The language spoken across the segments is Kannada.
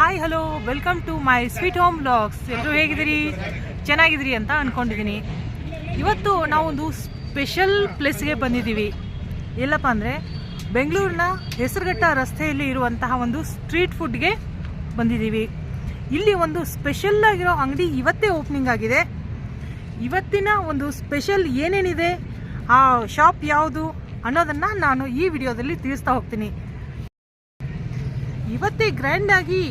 Hi hello welcome to my sweet home blogs ಎಲ್ಲರೂ ಹೇಗಿದ್ದೀರಿ? ಚೆನ್ನಾಗಿದ್ದೀರಿ ಅಂತ ಅಂದ್ಕೊಂಡಿದ್ದೀನಿ ಇವತ್ತು ನಾವೊಂದು ಸ್ಪೆಷಲ್ ಪ್ಲೇಸ್ಗೆ ಬಂದಿದ್ದೀವಿ. ಎಲ್ಲಪ್ಪ ಅಂದರೆ ಬೆಂಗಳೂರಿನ ಹೆಸರುಘಟ್ಟ ರಸ್ತೆಯಲ್ಲಿ ಇರುವಂತಹ ಒಂದು ಸ್ಟ್ರೀಟ್ ಫುಡ್ಗೆ ಬಂದಿದ್ದೀವಿ. ಇಲ್ಲಿ ಒಂದು ಸ್ಪೆಷಲ್ ಆಗಿರೋ ಅಂಗಡಿ ಇವತ್ತೇ ಓಪನಿಂಗ್ ಆಗಿದೆ. ಇವತ್ತಿನ ಒಂದು ಸ್ಪೆಷಲ್ ಏನೇನಿದೆ, ಆ ಶಾಪ್ ಯಾವುದು ಅನ್ನೋದನ್ನು ನಾನು ಈ ವಿಡಿಯೋದಲ್ಲಿ ತಿಳಿಸ್ತಾ ಹೋಗ್ತೀನಿ. ಇವತ್ತೇ ಗ್ರ್ಯಾಂಡ್ ಆಗಿ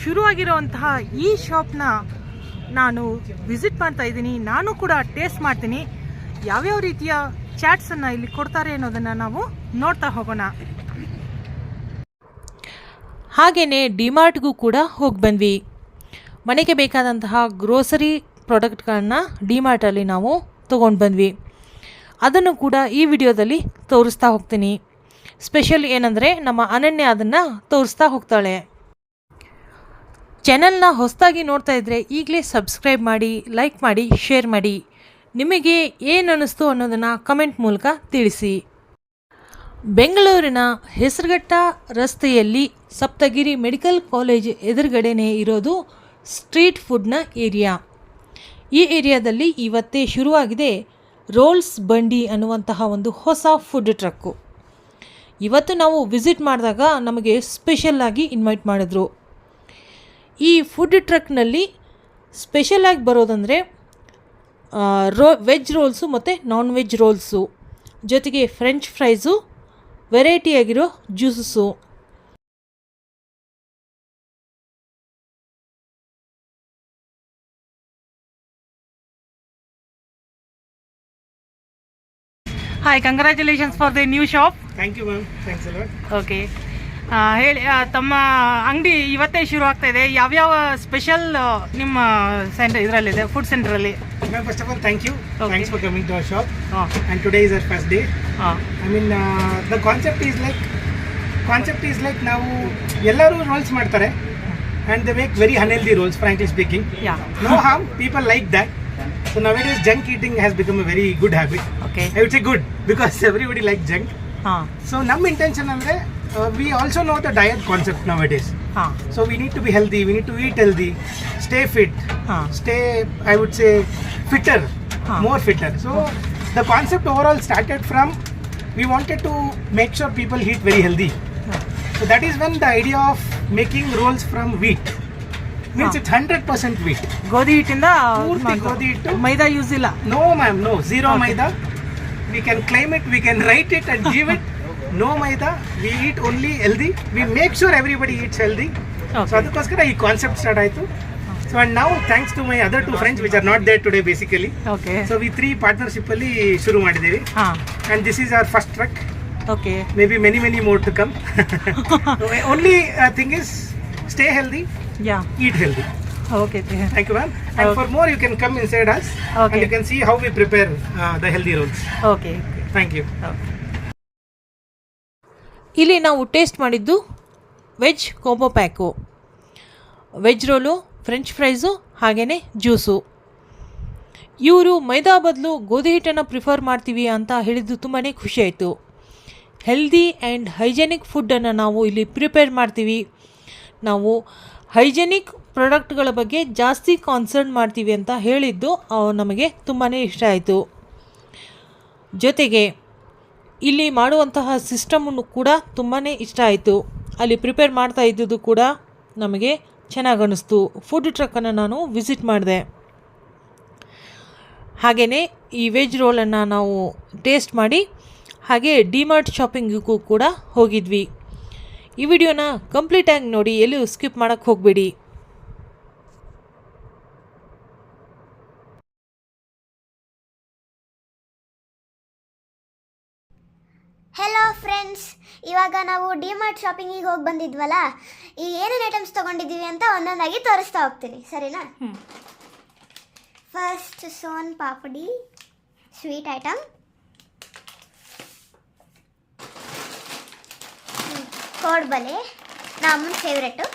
ಶುರುವಾಗಿರುವಂತಹ ಈ ಶಾಪ್ನ ನಾನು ವಿಸಿಟ್ ಮಾಡ್ತಾ ಇದ್ದೀನಿ. ನಾನು ಕೂಡ ಟೇಸ್ಟ್ ಮಾಡ್ತೀನಿ. ಯಾವ್ಯಾವ ರೀತಿಯ ಚಾಟ್ಸನ್ನು ಇಲ್ಲಿ ಕೊಡ್ತಾರೆ ಅನ್ನೋದನ್ನು ನಾವು ನೋಡ್ತಾ ಹೋಗೋಣ. ಹಾಗೆಯೇ ಡಿಮಾರ್ಟ್ಗೂ ಕೂಡ ಹೋಗಿ ಬಂದ್ವಿ. ಮನೆಗೆ ಬೇಕಾದಂತಹ ಗ್ರೋಸರಿ ಪ್ರಾಡಕ್ಟ್ಗಳನ್ನ ಡಿಮಾರ್ಟಲ್ಲಿ ನಾವು ತೊಗೊಂಡು ಬಂದ್ವಿ. ಅದನ್ನು ಕೂಡ ಈ ವಿಡಿಯೋದಲ್ಲಿ ತೋರಿಸ್ತಾ ಹೋಗ್ತೀನಿ. ಸ್ಪೆಷಲ್ ಏನಂದರೆ ನಮ್ಮ ಅನನ್ಯ ಅದನ್ನು ತೋರಿಸ್ತಾ ಹೋಗ್ತಾಳೆ. ಚಾನಲ್ನ ಹೊಸದಾಗಿ ನೋಡ್ತಾ ಇದ್ದರೆ ಈಗಲೇ ಸಬ್ಸ್ಕ್ರೈಬ್ ಮಾಡಿ ಲೈಕ್ ಮಾಡಿ ಶೇರ್ ಮಾಡಿ. ನಿಮಗೆ ಏನು ಅನ್ನಿಸ್ತು ಅನ್ನೋದನ್ನು ಕಮೆಂಟ್ ಮೂಲಕ ತಿಳಿಸಿ. ಬೆಂಗಳೂರಿನ ಹೆಸರುಘಟ್ಟ ರಸ್ತೆಯಲ್ಲಿ ಸಪ್ತಗಿರಿ ಮೆಡಿಕಲ್ ಕಾಲೇಜ್ ಎದುರುಗಡೆನೇ ಇರೋದು ಸ್ಟ್ರೀಟ್ ಫುಡ್ನ ಏರಿಯಾ. ಈ ಏರಿಯಾದಲ್ಲಿ ಇವತ್ತೇ ಶುರುವಾಗಿದೆ ರೋಲ್ಸ್ ಬಂಡಿ ಅನ್ನುವಂತಹ ಒಂದು ಹೊಸ ಫುಡ್ ಟ್ರಕ್ಕು. ಇವತ್ತು ನಾವು ವಿಸಿಟ್ ಮಾಡಿದಾಗ ನಮಗೆ ಸ್ಪೆಷಲ್ಲಾಗಿ ಇನ್ವೈಟ್ ಮಾಡಿದ್ರು. ಈ ಫುಡ್ ಟ್ರಕ್ನಲ್ಲಿ ಸ್ಪೆಷಲಾಗಿ ಬರೋದಂದರೆ ರೋ ವೆಜ್ ರೋಲ್ಸು ಮತ್ತು ನಾನ್ ವೆಜ್ ರೋಲ್ಸು ಜೊತೆಗೆ French fries ವೆರೈಟಿಯಾಗಿರೋ juices hi congratulations for the new shop thank you ma'am thanks lot. Okay ಹೇಳಿ ತಮ್ಮ ಅಂಗಡಿ ಇವತ್ತೇ ಶುರು ಆಗ್ತಾ ಇದೆ. ಯಾವ್ಯಾವ ಸ್ಪೆಷಲ್ ನಿಮ್ಮ ಸೆಂಟರ್ ಇದರಲ್ಲಿದೆ ಫುಡ್ ಸೆಂಟರಲ್ಲಿ ಅಲ್ಲಿ? First of all thank you. Thanks for coming to our shop and today is our first day I mean the concept is like concept is like ನಾವು ಎಲ್ಲರೂ ರೋಲ್ಸ್ ಮಾಡ್ತಾರೆ. And they make very unhealthy rolls frankly speaking yeah no harm people like that so now it is junk eating has become a very good habit okay I would say good because everybody like junk ಹಾಂ. ಸೊ ನಮ್ಮ ಇಂಟೆನ್ಷನ್ ಅಂದರೆ We also know the diet concept now it is ಹಾಂ So we need to be healthy, we need to eat healthy, stay fit, ಹಾಂ stay, I would say, fitter, Huh. more fitter. So the concept overall started from we wanted to make sure people eat very healthy. So that is when the idea of making rolls from wheat means Huh. it's 100% wheat. ಗೋಧಿ ಹಿಟ್ಟಿಂದ ಪೂರ್ತಿ ಮಾಡ್ತಾರೆ. ಗೋಧಿ ಹಿಟ್ಟು. ಮೈದಾ ಯೂಸ್ ಇಲ್ಲ No, ma'am, no, zero Okay. maida. We can claim it, we can write it and give it. Maida we eat only healthy we make sure everybody eats healthy so ಅದಕ್ಕೋಸ್ಕರ ಈ ಕಾನ್ಸೆಪ್ಟ್ ಸ್ಟಾರ್ಟ್ ಆಯಿತು. ಸೊ ಅಂಡ್ ನಾವು thanks to my other two friends which are not there today basically so we three partnership ಅಲ್ಲಿ ಶುರು ಮಾಡಿದ್ದೀವಿ. And this is our first truck okay may be many many more to come only thing is stay healthy eat healthy okay thank you ma'am and Okay. More you can come inside us Okay. You can see how we prepare the healthy rolls okay thank you ಇಲ್ಲಿ ನಾವು ಟೇಸ್ಟ್ ಮಾಡಿದ್ದು veg combo pack veg roll French fries ಹಾಗೆಯೇ ಜ್ಯೂಸು ಇವರು ಮೈದಾ ಬದಲು ಗೋಧಿ ಹಿಟ್ಟನ್ನು ಪ್ರಿಫರ್ ಮಾಡ್ತೀವಿ ಅಂತ ಹೇಳಿದ್ದು ತುಂಬಾ ಖುಷಿಯಾಯಿತು ಹೆಲ್ದಿ ಆ್ಯಂಡ್ ಹೈಜೆನಿಕ್ ಫುಡ್ಡನ್ನು ನಾವು ಇಲ್ಲಿ ಪ್ರಿಪೇರ್ ಮಾಡ್ತೀವಿ. ನಾವು ಹೈಜೆನಿಕ್ ಪ್ರಾಡಕ್ಟ್ಗಳ ಬಗ್ಗೆ ಜಾಸ್ತಿ ಕಾನ್ಸರ್ನ್ ಮಾಡ್ತೀವಿ ಅಂತ ಹೇಳಿದ್ದು ನಮಗೆ ತುಂಬಾ ಇಷ್ಟ ಆಯಿತು. ಜೊತೆಗೆ ಇಲ್ಲಿ ಮಾಡುವಂತಹ ಸಿಸ್ಟಮನ್ನು ಕೂಡ ತುಂಬಾ ಇಷ್ಟ ಆಯಿತು. ಅಲ್ಲಿ ಪ್ರಿಪೇರ್ ಮಾಡ್ತಾ ಇದ್ದುದು ಕೂಡ ನಮಗೆ ಚೆನ್ನಾಗಿ ಅನ್ನಿಸ್ತು ಫುಡ್ ಟ್ರಕ್ಕನ್ನು ನಾನು ವಿಸಿಟ್ ಮಾಡಿದೆ. ಹಾಗೆಯೇ ಈ ವೆಜ್ ರೋಲನ್ನು ನಾವು ಟೇಸ್ಟ್ ಮಾಡಿ, ಹಾಗೆ ಡಿಮಾರ್ಟ್ ಶಾಪಿಂಗಿಗೂ ಕೂಡ ಹೋಗಿದ್ವಿ. ಈ ವಿಡಿಯೋನ ಕಂಪ್ಲೀಟಾಗಿ ನೋಡಿ, ಎಲ್ಲೂ ಸ್ಕಿಪ್ ಮಾಡೋಕ್ಕೆ ಹೋಗಬೇಡಿ ಹೆಲೋ ಫ್ರೆಂಡ್ಸ್ ಇವಾಗ ನಾವು ಡಿಮಾರ್ಟ್ ಶಾಪಿಂಗಿಗೆ ಹೋಗಿ ಬಂದಿದ್ವಲ್ಲ ಈ ಏನೇನು ಐಟಮ್ಸ್ ತೊಗೊಂಡಿದ್ದೀವಿ ಅಂತ ಒಂದೊಂದಾಗಿ ತೋರಿಸ್ತಾ ಹೋಗ್ತೀನಿ ಸರಿನಾ? First soan papdi sweet item ಕೋಡ್ಬಲೆ ನಮ್ಮನ ಫೇವ್ರೆಟು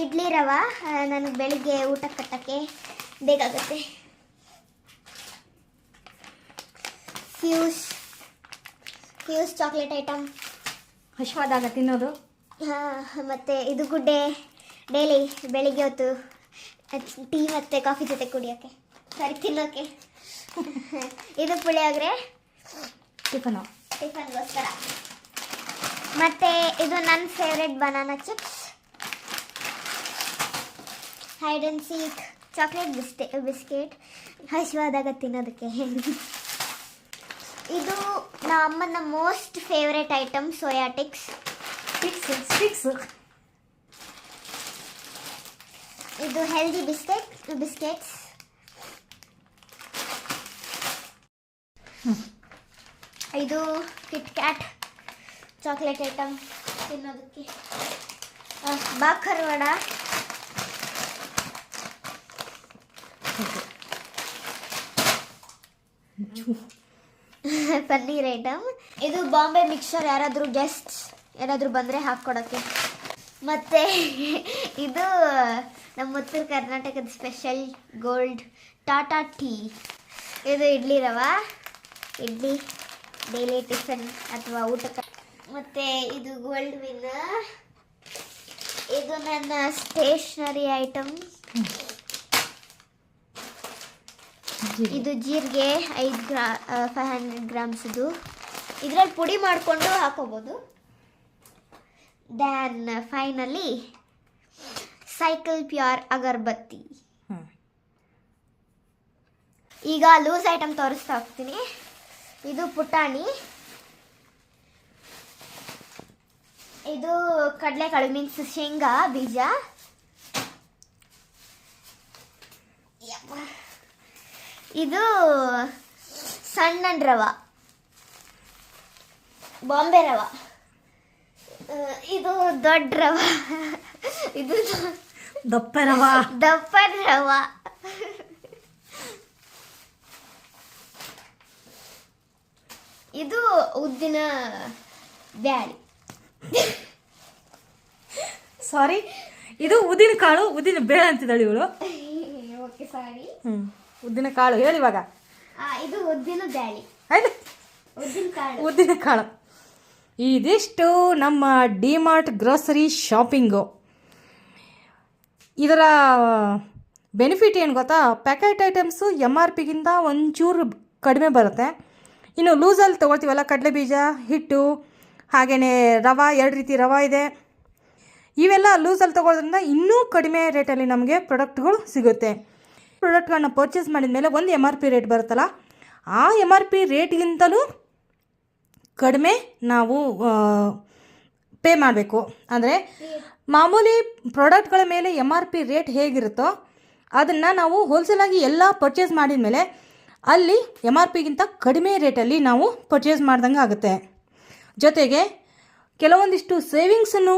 ಇಡ್ಲಿ ರವ ನನಗೆ ಬೆಳಿಗ್ಗೆ ಊಟ ಕಟ್ಟಕ್ಕೆ ಬೇಕಾಗುತ್ತೆ. ಫ್ಯೂಸ್ ಫ್ಯೂಸ್ ಚಾಕ್ಲೇಟ್ ಐಟಮ್ ಹಶ್ವಾದಾಗ ತಿನ್ನೋದು? ಮತ್ತು ಇದು ಗುಡ್ಡೆ. ಡೈಲಿ ಬೆಳಿಗ್ಗೆ ಹೊತ್ತು ಟೀ ಮತ್ತು ಕಾಫಿ ಜೊತೆ ಕುಡಿಯೋಕ್ಕೆ ಸರಿ ತಿನ್ನೋಕ್ಕೆ ಇದು ಪುಳಿಯೋಗರೆ ಟಿಫನು? ಟಿಫನ್ಗೋಸ್ಕರ. ಮತ್ತು ಇದು ನನ್ನ favourite banana chips hide and seek chocolate ಬಿಸ್ಟೆ biscuit ಹಸಿವಾದಾಗ ತಿನ್ನೋದಕ್ಕೆ. ಇದು ನಮ್ಮ ಅಮ್ಮನ ಮೋಸ್ಟ್ ಫೇವ್ರೆಟ್ ಐಟಮ್ ಸೋಯಾಟಿಕ್ಸ್ ಫಿಕ್ಸ್ ಸ್ಟಿಕ್ಸ್ ಇದು ಹೆಲ್ದಿ ಬಿಸ್ಕೆಟ್ ಬಿಸ್ಕೆಟ್ಸ್ ಇದು ಕಿಟ್ ಕ್ಯಾಟ್ ಚಾಕ್ಲೇಟ್ ಐಟಮ್ ತಿನ್ನೋದಕ್ಕೆ. ಆ, ಬಾಕರ್ವಾಡ ಪನ್ನೀರ್ ಐಟಮ್ ಇದು ಬಾಂಬೆ ಮಿಕ್ಸರ್ ಯಾರಾದರೂ ಗೆಸ್ಟ್ ಯಾರಾದರೂ ಬಂದರೆ ಹಾಕ್ಕೊಡೋಕ್ಕೆ. ಮತ್ತು ಇದು ನಮ್ಮ ಉತ್ತರ ಕರ್ನಾಟಕದ ಸ್ಪೆಷಲ್ ಗೋಲ್ಡ್ ಟಾಟಾ ಟೀ ಇದು ಇಡ್ಲಿ ರವ, ಇಡ್ಲಿ ಡೈಲಿ ಟಿಫನ್ ಅಥವಾ ಊಟ ಮತ್ತು ಇದು ಗೋಲ್ಡ್ ವಿನ್ ಇದು ನನ್ನ ಸ್ಟೇಷ್ನರಿ ಐಟಮ್ ಇದು ಜೀರಿಗೆ ಐದು ಗ್ರಾ ಫೈವ್ ಹಂಡ್ರೆಡ್ ಗ್ರಾಮ್ಸ್ದು ಇದರಲ್ಲಿ ಪುಡಿ ಮಾಡಿಕೊಂಡು ಹಾಕೋಬೋದು. Then finally Cycle pure agarbatti. ಈಗ ಲೂಸ್ ಐಟಮ್ ತೋರಿಸ್ತಾ ಹೋಗ್ತೀನಿ. ಇದು ಪುಟಾಣಿ. ಇದು ಕಡಲೆಕಾಳು ಮೀನ್ಸ್ ಶೇಂಗಾ ಬೀಜ. ಇದು ಸಣ್ಣ ರವ ಬಾಂಬೆ ರವ ಇದು ದೊಡ್ಡ ರವ ಇದು ದಪ್ಪ ರವ ದಪ್ಪ ರವ ಇದು ಉದ್ದಿನ ಬ್ಯಾಳಿ. ಸಾರಿ ಇದು ಉದ್ದಿನ ಕಾಳು ಉದ್ದಿನ ಬೇಳೆ ಅಂತಿದ್ದಾಳೆ ಇವಳು. ಓಕೆ ಸಾರಿ ಉದ್ದಿನ ಕಾಳು ಹೇಳಿ ಇವಾಗ. ಇದು ಉದ್ದಿನ ಬ್ಯಾಳಿ. ಆಯ್ತು. ಉದ್ದಿನ ಕಾಳು. ಉದ್ದಿನ ಕಾಳು. ಇದಿಷ್ಟು ನಮ್ಮ ಡಿಮಾರ್ಟ್ ಗ್ರೋಸರಿ ಶಾಪಿಂಗು. ಇದರ ಬೆನಿಫಿಟ್ ಏನು ಗೊತ್ತಾ? ಪ್ಯಾಕೆಟ್ ಐಟಮ್ಸು ಎಂ ಆರ್ ಪಿಗಿಂತ ಒಂಚೂರು ಕಡಿಮೆ ಬರುತ್ತೆ. ಇನ್ನು ಲೂಸಲ್ಲಿ ತೊಗೊಳ್ತೀವಲ್ಲ ಕಡಲೆ ಬೀಜ ಹಿಟ್ಟು ಹಾಗೆಯೇ ರವೆ ಎರಡು ರೀತಿ ರವೆ ಇದೆ. ಇವೆಲ್ಲ ಲೂಸಲ್ಲಿ ತೊಗೊಳೋದ್ರಿಂದ ಇನ್ನೂ ಕಡಿಮೆ ರೇಟಲ್ಲಿ ನಮಗೆ ಪ್ರಾಡಕ್ಟ್ಗಳು ಸಿಗುತ್ತೆ. ಪ್ರಾಡಕ್ಟ್ಗಳನ್ನ ಪರ್ಚೇಸ್ ಮಾಡಿದ ಮೇಲೆ ಒಂದು ಎಂ ಆರ್ ಪಿ ರೇಟ್ ಬರುತ್ತಲ್ಲ, ಆ ಎಂ ಆರ್ ಪಿ ರೇಟ್ಗಿಂತಲೂ ಕಡಿಮೆ ನಾವು ಪೇ ಮಾಡಬೇಕು. ಅಂದರೆ ಮಾಮೂಲಿ ಪ್ರಾಡಕ್ಟ್ಗಳ ಮೇಲೆ ಎಂ ಆರ್ ಪಿ ರೇಟ್ ಹೇಗಿರುತ್ತೋ ಅದನ್ನು ನಾವು ಹೋಲ್ಸೇಲಾಗಿ ಎಲ್ಲ ಪರ್ಚೇಸ್ ಮಾಡಿದ ಮೇಲೆ ಅಲ್ಲಿ ಎಂ ಆರ್ ಪಿಗಿಂತ ಕಡಿಮೆ ರೇಟಲ್ಲಿ ನಾವು ಪರ್ಚೇಸ್ ಮಾಡ್ದಂಗೆ ಆಗುತ್ತೆ. ಜೊತೆಗೆ ಕೆಲವೊಂದಿಷ್ಟು ಸೇವಿಂಗ್ಸನ್ನು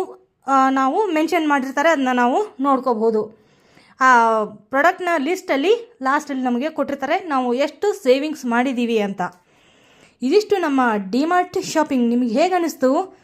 ನಾವು ಮೆನ್ಷನ್ ಮಾಡಿರ್ತಾರೆ, ಅದನ್ನ ನಾವು ನೋಡ್ಕೋಬಹುದು. ಆ ಪ್ರಾಡಕ್ಟ್ನ ಲಿಸ್ಟಲ್ಲಿ ಲಾಸ್ಟಲ್ಲಿ ನಮಗೆ ಕೊಟ್ಟಿರ್ತಾರೆ. ನಾವು ಎಷ್ಟು ಸೇವಿಂಗ್ಸ್ ಮಾಡಿದ್ದೀವಿ ಅಂತ. ಇದಿಷ್ಟು ನಮ್ಮ ಡಿಮಾರ್ಟ್ ಶಾಪಿಂಗ್ ನಿಮಗೆ ಹೇಗೆ ಅನ್ನಿಸ್ತು